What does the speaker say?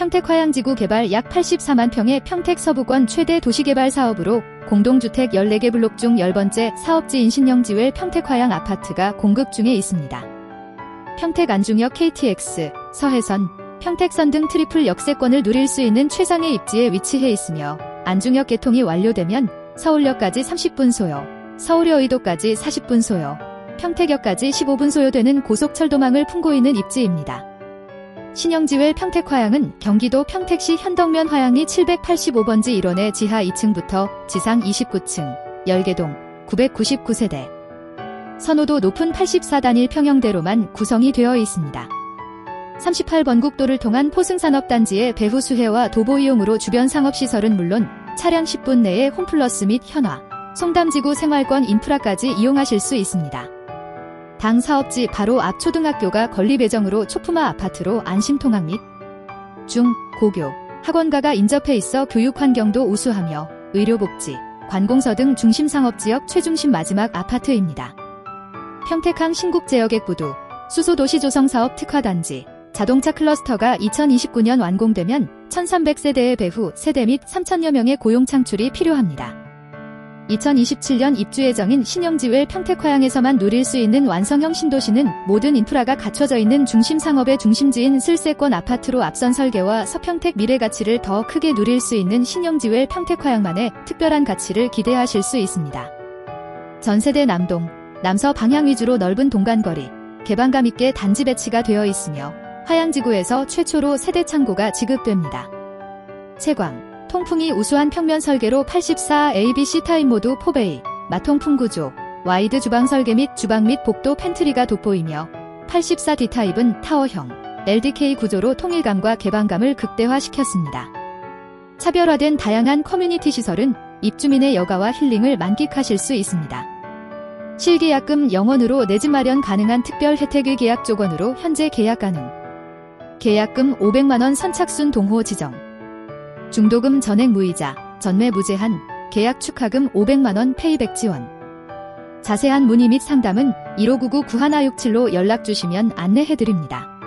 평택 화양지구 개발 약 84만 평의 평택 서부권 최대 도시개발 사업으로 공동주택 14개 블록 중 10번째 사업지인 신영지웰 평택 화양 아파트가 공급 중에 있습니다. 평택 안중역 KTX, 서해선, 평택선 등 트리플 역세권을 누릴 수 있는 최상의 입지에 위치해 있으며 안중역 개통이 완료되면 서울역까지 30분 소요, 서울여의도까지 40분 소요, 평택역까지 15분 소요되는 고속철도망을 품고 있는 입지입니다. 신영지웰 평택화양은 경기도 평택시 현덕면 화양리 785번지 1원의 지하 2층부터 지상 29층, 열개동, 999세대. 선호도 높은 84단일 평형대로만 구성이 되어 있습니다. 38번 국도를 통한 포승산업단지의 배후 수해와 도보 이용으로 주변 상업시설은 물론 차량 10분 내에 홈플러스 및 현화, 송담지구 생활권 인프라까지 이용하실 수 있습니다. 당 사업지 바로 앞 초등학교가 건립 예정으로 초품화 아파트로 안심 통학 및 중, 고교, 학원가가 인접해 있어 교육 환경도 우수하며 의료복지, 관공서 등 중심 상업지역 최중심 마지막 아파트입니다. 평택항 신국제역액부두, 수소도시 조성 사업 특화단지, 자동차 클러스터가 2029년 완공되면 1300세대의 배후 세대 및 3천여 명의 고용 창출이 필요합니다. 2027년 입주 예정인 신영지웰 평택화양에서만 누릴 수 있는 완성형 신도시는 모든 인프라가 갖춰져 있는 중심 상업의 중심지인 슬세권 아파트로 앞선 설계와 서평택 미래 가치를 더 크게 누릴 수 있는 신영지웰 평택화양만의 특별한 가치를 기대하실 수 있습니다. 전세대 남동, 남서 방향 위주로 넓은 동간거리, 개방감 있게 단지 배치가 되어 있으며 화양지구에서 최초로 세대 창고가 지급됩니다. 채광, 통풍이 우수한 평면 설계로 84 ABC 타입 모두 포베이, 마통풍 구조, 와이드 주방 설계 및 주방 및 복도 팬트리가 돋보이며 84 D 타입은 타워형, LDK 구조로 통일감과 개방감을 극대화시켰습니다. 차별화된 다양한 커뮤니티 시설은 입주민의 여가와 힐링을 만끽하실 수 있습니다. 실계약금 0원으로 내 집 마련 가능한 특별 혜택의 계약 조건으로 현재 계약 가능. 계약금 500만원 선착순 동호 지정. 중도금 전액 무이자, 전매 무제한, 계약 축하금 500만원 페이백 지원. 자세한 문의 및 상담은 1599-9167로 연락 주시면 안내해드립니다.